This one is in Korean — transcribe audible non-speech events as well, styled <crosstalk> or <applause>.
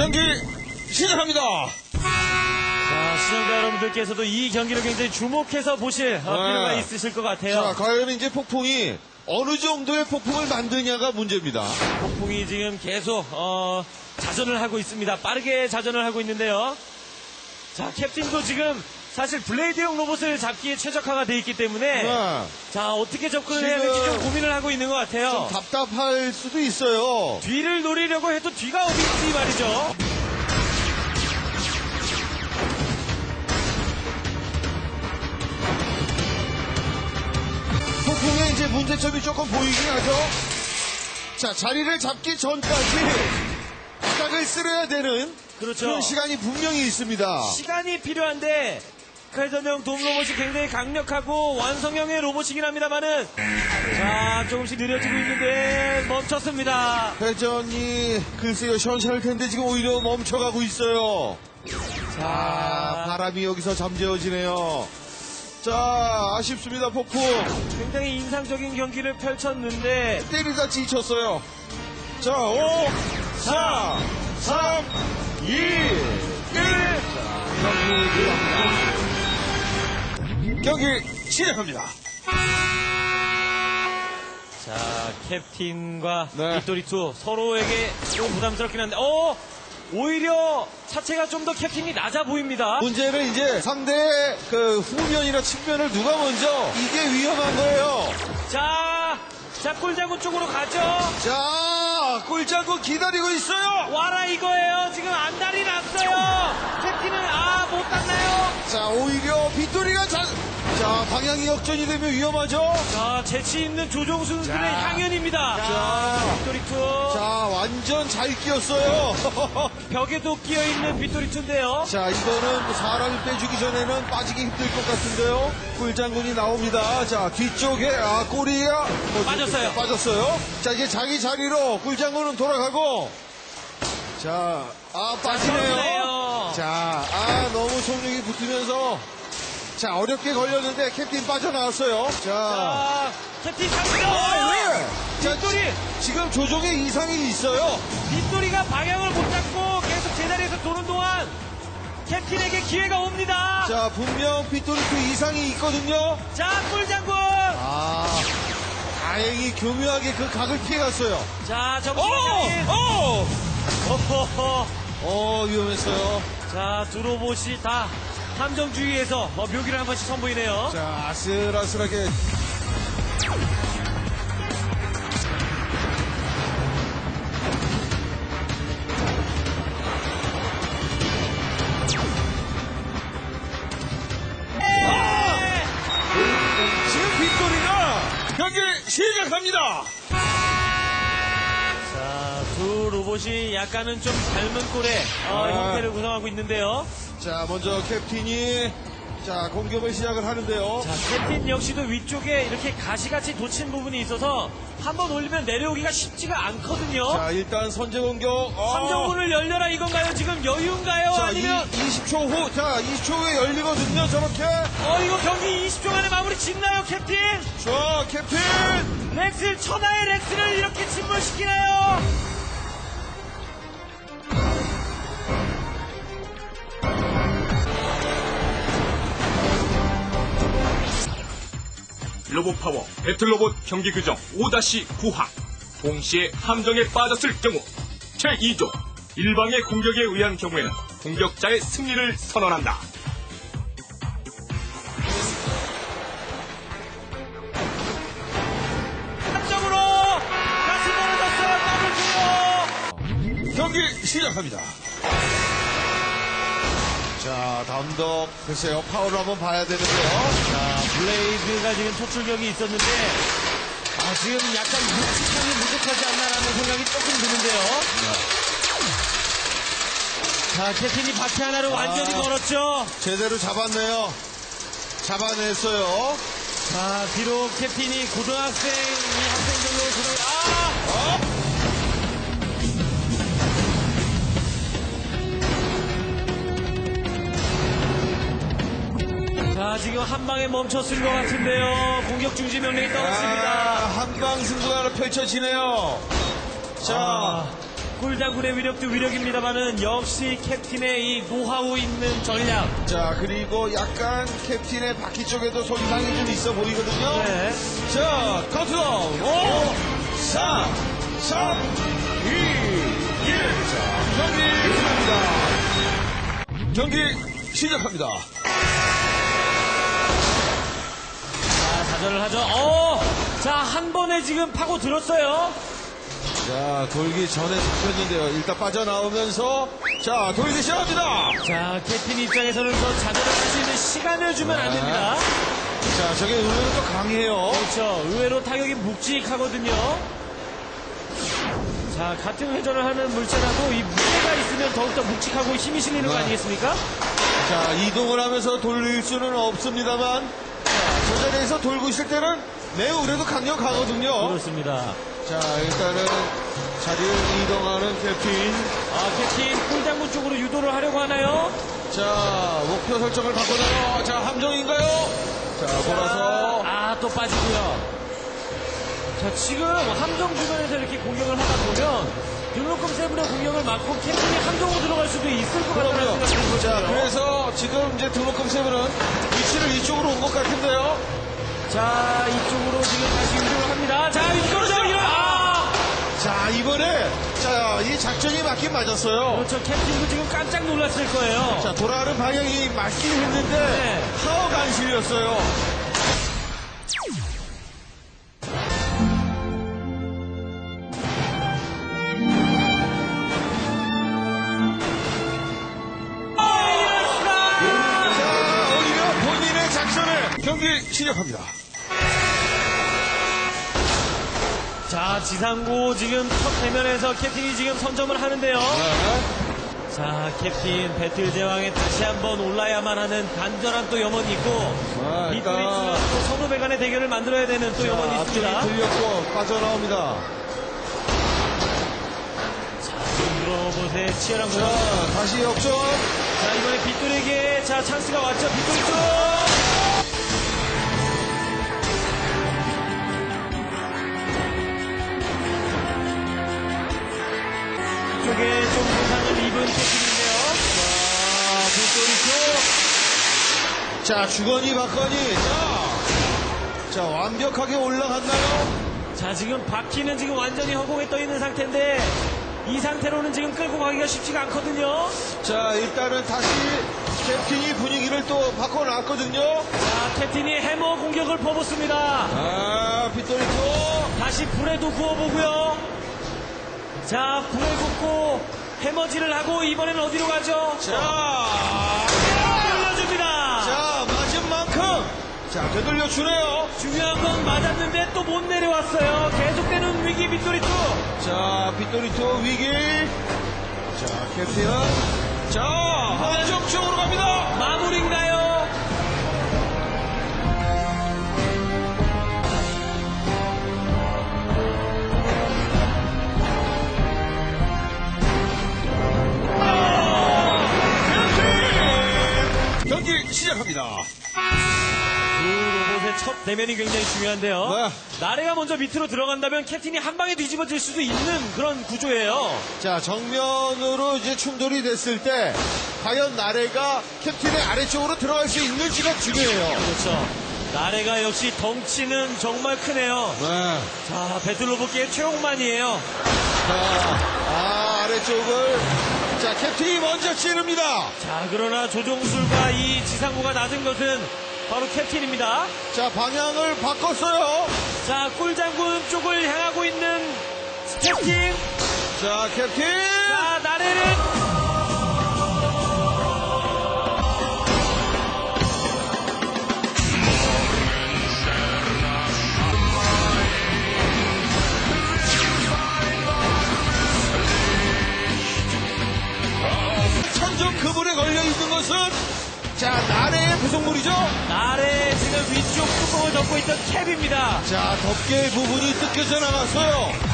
경기 시작합니다. 자, 시청자 여러분들께서도 이 경기를 굉장히 주목해서 보실 어, 필요가 있으실 것 자, 같아요. 과연 이제 폭풍이 어느 정도의 폭풍을 만드냐가 문제입니다. 폭풍이 지금 계속 어, 자전을 하고 있습니다. 빠르게 자전을 하고 있는데요. 자, 캡틴도 지금 사실 블레이드형 로봇을 잡기에 최적화가 돼 있기 때문에 네. 자, 어떻게 접근을 해야 될지 좀 고민을 하고 있는 것 같아요. 좀 답답할 수도 있어요. 뒤를 노리려고 해도 뒤가 어디 있지 말이죠. 폭풍의 이제 문제점이 조금 보이긴 하죠. 자, 자리를 잡기 전까지 바닥을 쓸어야 되는 그렇죠. 그런 시간이 분명히 있습니다. 시간이 필요한데 칼전형 돔 로봇이 굉장히 강력하고 완성형의 로봇이긴 합니다만은 자 조금씩 느려지고 있는데 멈췄습니다. 회전이 글쎄요 시원시원할 텐데 지금 오히려 멈춰가고 있어요. 아, 자 바람이 여기서 잠재워지네요. 자, 아쉽습니다, 폭풍. 굉장히 인상적인 경기를 펼쳤는데 때리다 지쳤어요. 자, 5, 4, 3, 2, 1. 경기 시작합니다. 자 캡틴과 네. 빅토리2 서로에게 좀 부담스럽긴 한데 어 오히려 차체가 좀 더 캡틴이 낮아 보입니다. 문제는 이제 상대의 그 후면이나 측면을 누가 먼저 이게 위험한 거예요. 자, 자 꿀자구 쪽으로 가죠. 자, 꿀잡고 기다리고 있어요. 와라 이거예요. 지금 안달이 났어요. 캡틴은 아못 땄나요? 자, 오히려 빗돌이가 자, 자, 방향이 역전이 되면 위험하죠. 자 재치 있는 조종 선수들의 자. 향연입니다. 자. 빅토리 투 자, 완전 잘 끼었어요. <laughs> 벽에도 끼어 있는 빅토리 투인데요. 자, 이거는 사람이 빼주기 전에는 빠지기 힘들 것 같은데요. 꿀장군이 나옵니다. 자, 뒤쪽에, 아, 꼬리가. 어, 빠졌어요. 빠졌어요. 자, 이제 자기 자리로 꿀장군은 돌아가고. 자, 아, 빠지네요. 빠지네요. 자, 아, 너무 속력이 붙으면서. 자, 어렵게 걸렸는데 캡틴 빠져나왔어요. 자. 자 캡틴 아, 잡니다. 왜? 자, 빅토리 지금 조종에 이상이 있어요. 빅토리가 방향을 못 잡고 계속 제자리에서 도는 동안 캡틴에게 기회가 옵니다. 자, 자, 분명 빗돌이프 이상이 있거든요. 꿀장군. 아, 다행히 교묘하게 그 각을 피해갔어요. 자 어! 정신 어! 어허허. 어, 위험했어요. 자, 두 로봇이 다 함정 주위에서 어, 묘기를 한 번씩 선보이네요. 자, 아슬아슬하게. 네. 지금 빗돌이가 경기 시작합니다. 자, 두 로봇이 약간은 좀 닮은 꼴의 어, 아. 형태를 구성하고 있는데요. 자, 먼저 캡틴이 자, 공격을 시작을 하는데요. 자, 캡틴 역시도 위쪽에 이렇게 가시같이 돋친 부분이 있어서 한 번 올리면 내려오기가 쉽지가 않거든요. 자, 일단 선제 공격. 어. 함정문을 열려라 이건가요? 지금 여유인가요? 자, 아니면 이, 20초 후, 자, 20초 후에 열리거든요, 저렇게. 어 이거 경기 20초 만에 마무리 짓나요, 캡틴? 자, 캡틴! 렉스 천하의 렉스를 이렇게 침몰시키나요? 로봇파워 배틀로봇 경기 규정 5-9항 동시에 함정에 빠졌을 경우 제2조 일방의 공격에 의한 경우에는 공격자의 승리를 선언한다. 함정으로 다시 벌어졌어요, 더블 경기 시작합니다. 자, 다음도 글쎄요, 파워를 한번 봐야 되는데요. 자, 블레이드가 지금 토출격이 있었는데, 아, 지금 약간 묵직함이 부족하지 않나라는 생각이 조금 드는데요. 자, 캡틴이 바퀴 하나를 완전히 걸었죠. 제대로 잡았네요. 잡아냈어요. 자, 비록 캡틴이 고등학생, 이 학생 정도 고등, 아! 자, 지금 한 방에 멈췄을 것 같은데요. 공격 중지 명령이 아, 떨어집니다. 한방 승부가 하나 펼쳐지네요. 자, 아, 꿀장군의 위력도 위력입니다만은 역시 캡틴의 이 노하우 있는 전략. 자, 그리고 약간 캡틴의 바퀴 쪽에도 손상이 좀 있어 보이거든요. 네. 자, 카운트다운 5, 4, 3, 2, 1. 자, 경기 시작합니다. 경기 시작합니다. 자, 자전을 하죠. 어! 자, 한 번에 지금 파고 들었어요. 자, 돌기 전에 잡혔는데요. 일단 빠져나오면서, 자, 돌기 시작합니다. 자, 캡틴 입장에서는 더 자전을 할 수 있는 시간을 주면 안 됩니다. 자, 저게 의외로 또 강해요. 그렇죠. 의외로 타격이 묵직하거든요. 자, 같은 회전을 하는 물체라도 이 무게가 있으면 더욱더 묵직하고 힘이 실리는 거 네. 아니겠습니까? 자, 이동을 하면서 돌릴 수는 없습니다만, 자, 저 자리에서 돌고 있을 때는 매우 그래도 강력하거든요. 그렇습니다. 자, 일단은 자리를 이동하는 캡틴. 아, 캡틴 꿀장군 쪽으로 유도를 하려고 하나요? 자, 목표 설정을 바꿔나요. 자, 함정인가요? 자, 돌아서. 아, 또 빠지고요. 자, 지금 함정 주변에서 이렇게 공격을 하다 보면 등록금 세븐의 공격을 막고 캡틴이 함정으로 들어갈 수도 있을 것 같다는. 생각이 자, 들거든요. 그래서 지금 이제 등록금 세븐은 위치를 이쪽으로 온 것 같은데요. 자, 이쪽으로 지금 다시 유도를 합니다. 자, 이거죠, 이거! 아! 자, 이번에, 자, 이 작전이 맞긴 맞았어요. 그렇죠. 캡틴도 지금 깜짝 놀랐을 거예요. 자, 돌아가는 방향이 맞긴 했는데, 네. 파워가 안 실렸어요. 경기 시작합니다. 자, 지상고 지금 첫 대면에서 캡틴이 지금 선점을 하는데요. 네. 자, 캡틴 배틀 제왕에 다시 한번 올라야만 하는 간절한 또 염원이 있고 아, 이 일단- 프리츠와 또 선후배 간의 대결을 만들어야 되는 또 염원이 앞쪽이 있습니다. 들렸고 빠져나옵니다. 자, 로봇의 치열한 공격. 자, 다시 역전. 자, 이번에 빗돌에게 자, 찬스가 왔죠. 빗돌이 쪽! 자, 주거니 받거니. 자, 자, 완벽하게 올라갔나요? 자, 지금 바퀴는 지금 완전히 허공에 떠 있는 상태인데 이 상태로는 지금 끌고 가기가 쉽지가 않거든요. 자, 일단은 다시 캡틴이 분위기를 또 바꿔놨거든요. 자, 캡틴이 해머 공격을 퍼붓습니다. 아, 쪽. 다시 불에도 구워보고요. 자, 불에 굽고 해머질을 하고 이번에는 어디로 가죠? 자, 자, 되돌려 주네요. 중요한 건 맞았는데 또 못 내려왔어요. 계속되는 위기 빗소리 투. 자, 빗돌이 쪽 위기. 자, 캡틴은. 자, 한정 쪽으로 갑니다. 마무리인가요? 경기 시작합니다. 그 로봇의 첫 대면이 굉장히 중요한데요. 네. 나래가 먼저 밑으로 들어간다면 캡틴이 한 방에 뒤집어질 수도 있는 그런 구조예요. 자, 정면으로 이제 충돌이 됐을 때, 과연 나래가 캡틴의 아래쪽으로 들어갈 수 있는지가 중요해요. 그렇죠. 나래가 역시 덩치는 정말 크네요. 네. 자, 배틀로봇계의 최홍만이에요. 자, 아, 아래쪽을, 자, 캡틴이 먼저 찌릅니다. 자, 그러나 조종술과 이 지상구가 낮은 것은 바로 캡틴입니다. 자, 방향을 바꿨어요. 자, 꿀장군 쪽을 향하고 있는 캡틴. 자, 캡틴! 자, 나래는 천정 그물에 걸려 있는 것은, 자, 나래의 부속물이죠? 나래 지금 위쪽 뚜껑을 덮고 있던 캡입니다. 자, 덮개 부분이 뜯겨져 나갔어요.